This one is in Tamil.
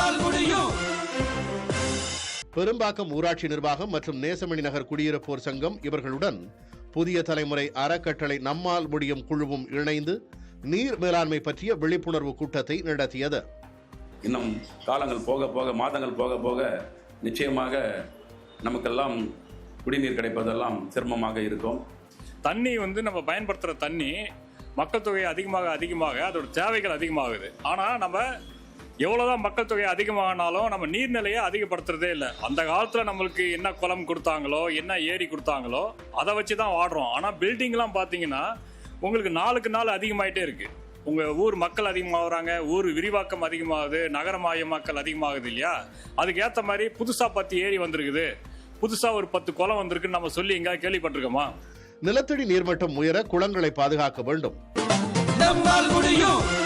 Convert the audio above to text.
நம்மால் முடியும். பெரும்பாக்கம் ஊராட்சி நிர்வாகம் மற்றும் நேசமணி நகர் குடியிருப்போர் சங்கம் இவர்களுடன் புதிய தலைமுறை அறக்கட்டளை நம்மால் முடியும் குழுவும் இணைந்து நீர் மேலாண்மை பற்றிய விழிப்புணர்வு கூட்டத்தை நடத்தியது. இன்னும் காலங்கள் போக போக மாதங்கள் போக போக நிச்சயமாக நமக்கெல்லாம் குடிநீர் கிடைப்பதெல்லாம் சிரமமாக இருக்கும். தண்ணி வந்து நம்ம பயன்படுத்துகிற தண்ணி மக்கள் தொகை அதிகமாக அதிகமாக அதோட தேவைகள் அதிகமாகுது. ஆனால் நம்ம எவ்வளோதான் மக்கள் தொகை அதிகமாகினாலும் நம்ம நீர்நிலையை அதிகப்படுத்துறதே இல்லை. அந்த காலத்தில் நம்மளுக்கு என்ன குளம் கொடுத்தாங்களோ என்ன ஏரி கொடுத்தாங்களோ அதை வச்சு தான் வாடுறோம். ஆனால் பில்டிங்லாம் பார்த்தீங்கன்னா உங்களுக்கு நாளுக்கு நாள் அதிகமாயிட்டே இருக்கு. உங்கள் ஊர் மக்கள் அதிகமாகறாங்க ஊர் விரிவாக்கம் அதிகமாகுது நகரமயமாக்கல் அதிகமாகுது இல்லையா? அதுக்கு ஏற்ற மாதிரி புதுசாக பத்து ஏரி வந்திருக்குது. புதுசாக ஒரு பத்து குளம் வந்திருக்குன்னு நம்ம சொல்லி எங்கேயாவது கேள்விப்பட்டிருக்கோமா? நிலத்தடி நீர்மட்டம் உயர குளங்களை பாதுகாக்க வேண்டும். நம்மால் முடியும்.